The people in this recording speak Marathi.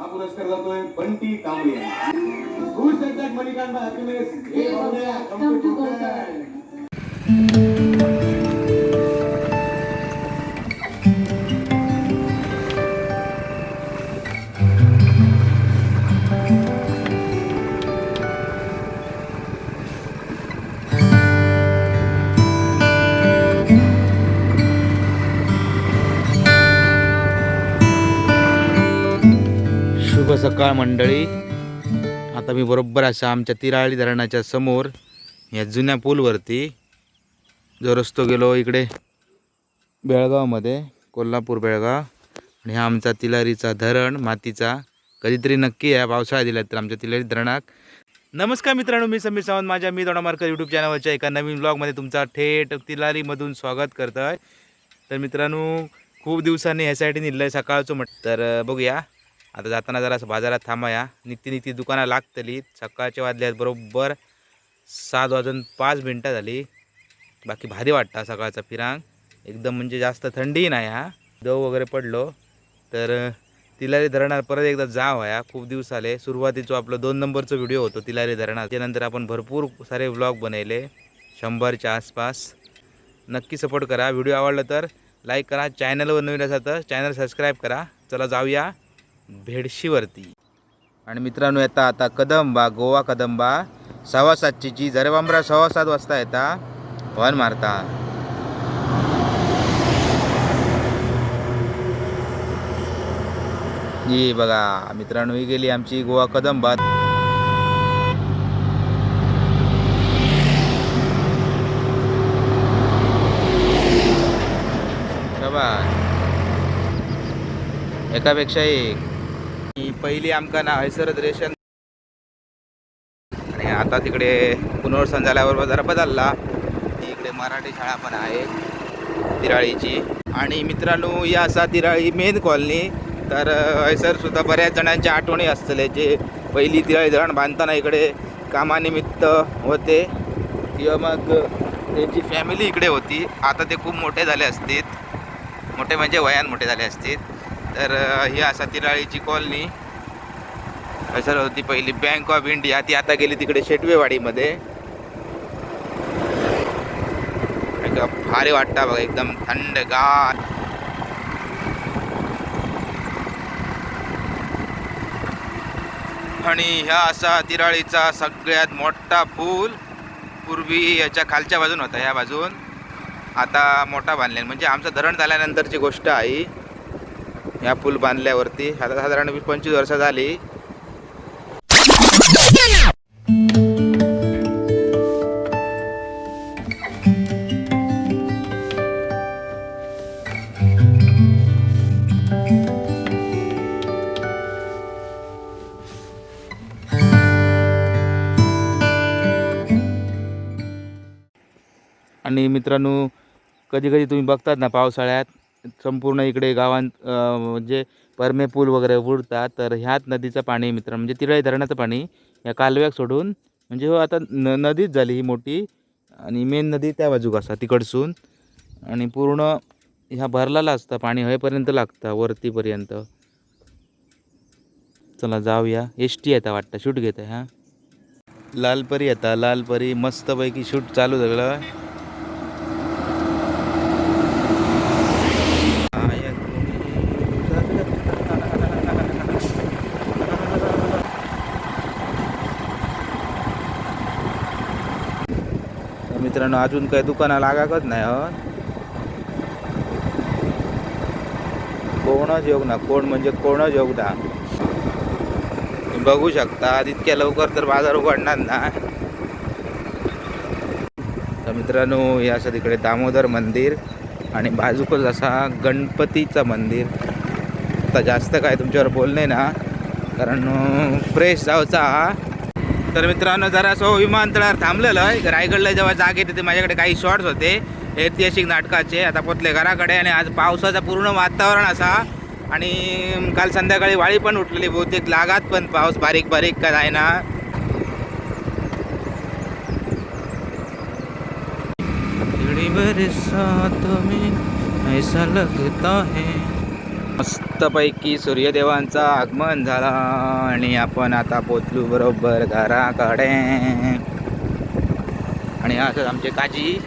हा पुरस्कार जातोय बंटी कांबळे यांना. खुश त्यांच्यात मणिकांना शुभ सकाळ मंडळी. आता मी बरोबर असा आमच्या तिराळी धरणाच्या समोर या जुन्या पूलवरती जो रस्तो गेलो इकडे बेळगावमध्ये कोल्हापूर बेळगाव. आणि हा आमचा तिलारीचा धरण मातीचा. कधीतरी नक्की या पावसाळा दिला तर आमच्या तिलारी धरणाक नमस्कार मित्रांनो मी समीर सावंत. माझ्या मी दोडामार्कर यूट्यूब चॅनलवरच्या एका नवीन ब्लॉगमध्ये तुमचा थेट तिलारीमधून स्वागत करत आहे तर मित्रांनो खूप दिवसांनी ह्यासाठी निघलं आहे सकाळचं म्हट तर बघूया. आता जाताना जरा बाजारात थांबाया निघती निघती दुकानं लागतली. सकाळच्या वाजल्यात बरोबर सात वाजून पाच मिनटं झाली. बाकी भारी वाटतं सकाळचा फिरांग. एकदम म्हणजे जास्त थंडीही नाही हा. दव वगैरे पडलो. तर तिलारी धरणात परत एकदा जाव या. खूप दिवस आले सुरुवातीचं आपलं दोन नंबरचा व्हिडिओ होतो तिलारी धरणात. त्यानंतर आपण भरपूर सारे व्लॉग बनवले. शंभरच्या आसपास. नक्की सपोर्ट करा. व्हिडिओ आवडला तर लाईक करा. चॅनलवर नवीन असा तर चॅनल सबस्क्राईब करा. चला जाऊया. भेडशीवरती. आणि मित्रांनो येता आता कदंबा गोवा कदंबा. सव्वा सातची जी जरेबांबरा सव्वा सात वाजता येता. हॉर्न मारता. ये बघा मित्रांनो ही गेली आमची गोवा कदंबा. एकापेक्षा एक. पहिली आमका ना हैसरत रेशन. आणि आता तिकडे पुनर्वसन झाल्यावर जरा बदलला. इकडे मराठी शाळा पण आहे तिराळीची. आणि मित्रांनो ही असा तिराळी मेन कॉलनी तर हैसर सुद्धा बऱ्याच जणांच्या आठवणी असतले. जे पहिली तिराळी धरण बांधताना इकडे कामानिमित्त होते. किंवा मग त्यांची फॅमिली इकडे होती. आता ते खूप मोठे झाले असतील. मोठे म्हणजे वयान मोठे झाले असतील. तर ही असा तिराळीची कॉलनी सर होती पहिली बँक ऑफ इंडिया ती आता गेली तिकडे शेटवेवाडीमध्ये. भारी वाटतं बघा एकदम थंडगार आणि ह्या असा तिराळीचा सगळ्यात मोठा पूल पूर्वी याच्या खालच्या बाजून होता ह्या बाजून. आता मोठा बांधलेला म्हणजे आमचं धरण झाल्यानंतरची गोष्ट आहे या पूल बांधल्यावरती आता साधारण वीस पंचवीस वर्ष झाली. आणि मित्रांनो कधी कधी तुम्ही बघतात ना पावसाळ्यात संपूर्ण इकडे गावांत म्हणजे परमे पूल वगैरे बुडतात तर ह्याच नदीचं पाणी मित्र म्हणजे तिराळी धरणाचं पाणी या कालव्याक सोडून म्हणजे हो आता न नदीच झाली ही मोठी. आणि मेन नदी त्या बाजूक असा तिकडसून. आणि पूर्ण ह्या भरलेला असतं पाणी हयपर्यंत लागतं वरतीपर्यंत. चला जाऊया. एस टी येता वाटतं शूट घेता ह्या लालपरी येता लालपरी मस्तपैकी शूट चालू झालं तर मित्रांनो अजून काही दुकाना लागाकच नाही हो? कोणच योग ना कोण म्हणजे कोणच योग ना. तुम्ही बघू शकता तितक्या लवकर तर बाजार उघडणार ना. तर मित्रांनो हे असं तिकडे दामोदर मंदिर आणि बाजूकच असा गणपतीचं मंदिर. आता जास्त काय तुमच्यावर बोलणे ना कारण फ्रेश जावचा हा. तर मित्रांनो जरा सो विमानतळावर थांबलेलं आहे. रायगडला जेव्हा जाग येते ते माझ्याकडे काही शॉर्ट्स होते. ऐतिहासिक नाटकाचे आता पोचले घराकडे. आणि आज पावसाचं पूर्ण वातावरण असा. आणि काल संध्याकाळी वाळी पण उठलेली बहुतेक लागात पण पाऊस बारीक बारीक का आहे ना ऐसा लगता है। मस्तपैकी सूर्यदेवांचं आगमन झालं आणि आपण आता पोचलो बरोबर घराकडे. आणि असं आमचे काजी